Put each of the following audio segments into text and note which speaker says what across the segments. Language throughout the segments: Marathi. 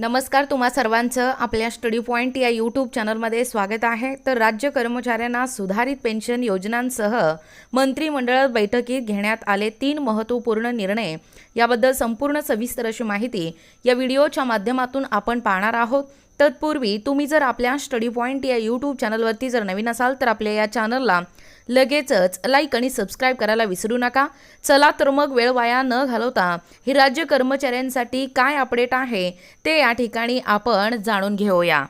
Speaker 1: नमस्कार तुम्हा सर्वांचं आपल्या स्टडी पॉईंट या यूट्यूब चॅनलमध्ये स्वागत आहे. तर राज्य कर्मचाऱ्यांना सुधारित पेन्शन योजनांसह मंत्रिमंडळ बैठकीत घेण्यात आले तीन महत्त्वपूर्ण निर्णय. याबद्दल संपूर्ण सविस्तर अशी माहिती या व्हिडिओच्या माध्यमातून आपण पाहणार आहोत. तत्पूर्वी तुम्ही जर आपल्या स्टडी पॉईंट या यूट्यूब चॅनलवरती जर नवीन असाल तर आपल्या या चॅनलला लगेचच लाईक आणि सबस्क्राईब करायला विसरू नका. चला तर मग वेळ वाया न घालवता ही राज्य कर्मचाऱ्यांसाठी काय अपडेट आहे ते या ठिकाणी आपण जाणून घेऊया.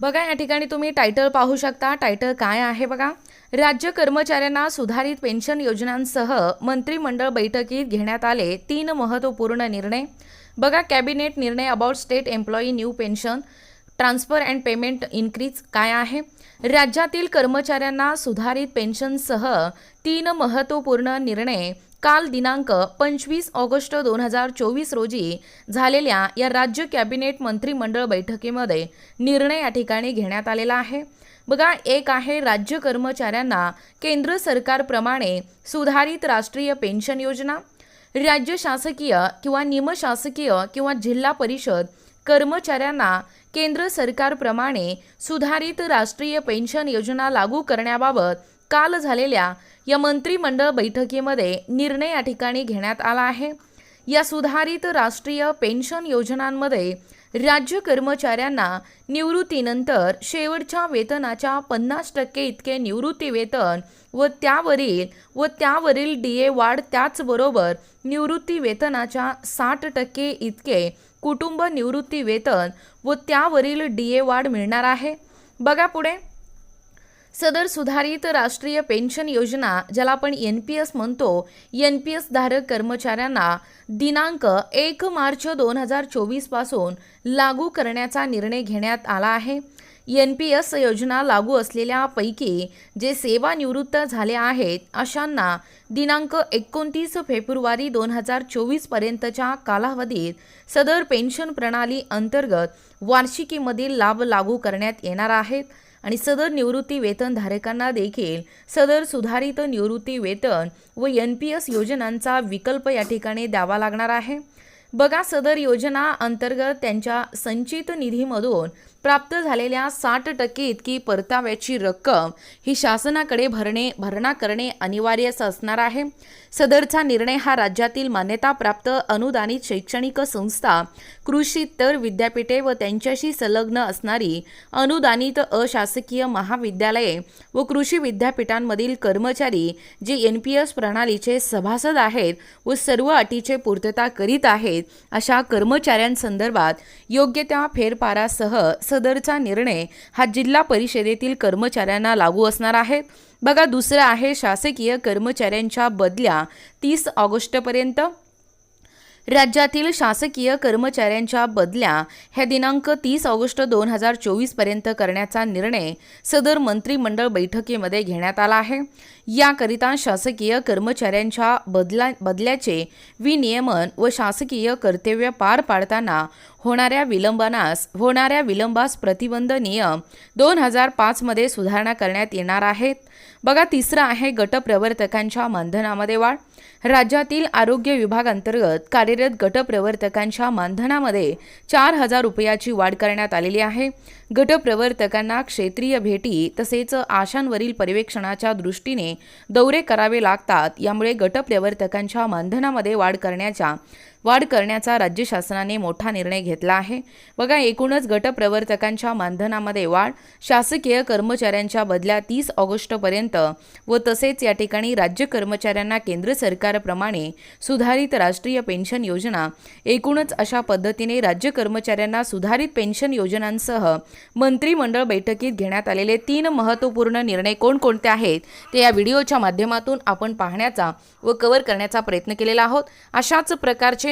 Speaker 1: बघा या ठिकाणी तुम्ही टायटल पाहू शकता. टायटल काय आहे बघा? राज्य कर्मचाऱ्यांना सुधारित पेन्शन योजनांसह मंत्रिमंडळ बैठकीत घेण्यात आले तीन महत्त्वपूर्ण निर्णय. बघा कॅबिनेट निर्णय about state employee new pension transfer and payment increase काय आहे? राज्यातील कर्मचाऱ्यांना सुधारित पेन्शनसह तीन महत्त्वपूर्ण निर्णय काल दिनांक पंचवीस ऑगस्ट दोन हजार चोवीस रोजी झालेल्या या राज्य कॅबिनेट मंत्रिमंडळ बैठकीमध्ये निर्णय या ठिकाणी घेण्यात आलेला आहे. बघा एक आहे राज्य कर्मचाऱ्यांना केंद्र सरकारप्रमाणे सुधारित राष्ट्रीय पेन्शन योजना. राज्य शासकीय किंवा निमशासकीय किंवा जिल्हा परिषद कर्मचाऱ्यांना केंद्र सरकारप्रमाणे सुधारित राष्ट्रीय पेन्शन योजना लागू करण्याबाबत काल झालेल्या या मंत्रिमंडळ बैठकीमध्ये निर्णय या ठिकाणी घेण्यात आला आहे. या सुधारित राष्ट्रीय पेन्शन योजनांमध्ये राज्य कर्मचाऱ्यांना निवृत्तीनंतर शेवटच्या वेतनाच्या पन्नास टक्के इतके निवृत्ती वेतन व त्यावरील व त्यावरील डी ए वाढ त्याचबरोबर निवृत्ती वेतनाच्या साठ टक्के इतके कुटुंब निवृत्ती वेतन व त्यावरील डी ए वाढ मिळणार आहे. बघा पुढे. सदर सुधारित राष्ट्रीय पेन्शन योजना ज्याला आपण एन पी एस म्हणतो एन पी एस धारक कर्मचाऱ्यांना दिनांक एक मार्च दोन हजार चोवीसपासून लागू करण्याचा निर्णय घेण्यात आला आहे. एन पी एस योजना लागू असलेल्यापैकी जे सेवानिवृत्त झाले आहेत अशांना दिनांक एकोणतीस फेब्रुवारी दोन हजार चोवीसपर्यंतच्या कालावधीत सदर पेन्शन प्रणाली अंतर्गत वार्षिकीमधील लाभ लागू करण्यात येणार आहेत आणि सदर निवृत्ती वेतनधारकांना देखील सदर सुधारित निवृत्ती वेतन व एन पी एस योजनांचा विकल्प या ठिकाणी द्यावा लागणार आहे. बघा सदर योजना अंतर्गत त्यांच्या संचित निधीमधून प्राप्त झालेल्या साठ टक्के इतकी परताव्याची रक्कम ही शासनाकडे भरणे भरणा करणे अनिवार्य असणार आहे. सदरचा निर्णय हा राज्यातील मान्यताप्राप्त अनुदानित शैक्षणिक संस्था कृषीतर विद्यापीठे व त्यांच्याशी संलग्न असणारी अनुदानित अशासकीय महाविद्यालये व कृषी विद्यापीठांमधील कर्मचारी जे एन पी एस प्रणालीचे सभासद आहेत व सर्व अटीचे पूर्तता करीत आहेत अशा कर्मचाऱ्यांसंदर्भात योग्य त्या फेरफारासह सदरचा निर्णय हा जिल्हा परिषदेतील कर्मचाऱ्यांना लागू असणार आहे. बघा दुसरं आहे शासकीय कर्मचाऱ्यांच्या बदल्या तीस ऑगस्टपर्यंत. राज्यातील शासकीय कर्मचाऱ्यांच्या बदल्या ह्या दिनांक तीस ऑगस्ट दोन हजार चोवीसपर्यंत करण्याचा निर्णय सदर मंत्रिमंडळ बैठकीमध्ये घेण्यात आला आहे. याकरिता शासकीय कर्मचाऱ्यांच्या बदला बदल्याचे विनियमन व शासकीय कर्तव्य पार पाडताना होणाऱ्या विलंबनास होणाऱ्या विलंबास प्रतिबंध नियम दोन हजार पाचमध्ये सुधारणा करण्यात येणार आहेत. बघा तिसरं आहे गटप्रवर्तकांच्या मानधनामध्ये वाढ. राज्यातील आरोग्य विभागांतर्गत कार्यरत गटप्रवर्तकांच्या मानधनामध्ये चार हजार रुपयाची वाढ करण्यात आलेली आहे. गटप्रवर्तकांना क्षेत्रीय भेटी तसेच आशांवरील पर्यवेक्षणाच्या दृष्टीने दौरे करावे लागतात. यामुळे गटप्रवर्तकांच्या मानधनामध्ये वाढ करण्याच्या वाढ करण्याचा राज्य शासनाने मोठा निर्णय घेतला आहे. बघा एकूणच गटप्रवर्तकांच्या मानधनामध्ये वाढ शासकीय कर्मचाऱ्यांच्या बदल्या तीस ऑगस्टपर्यंत व तसेच या ठिकाणी राज्य कर्मचाऱ्यांना केंद्र सरकारप्रमाणे सुधारित राष्ट्रीय पेन्शन योजना एकूणच अशा पद्धतीने राज्य कर्मचाऱ्यांना सुधारित पेन्शन योजनांसह मंत्रिमंडळ बैठकीत घेण्यात आलेले तीन महत्त्वपूर्ण निर्णय कोणकोणते आहेत ते या व्हिडिओच्या माध्यमातून आपण पाहण्याचा व कव्हर करण्याचा प्रयत्न केलेला आहोत. अशाच प्रकारचे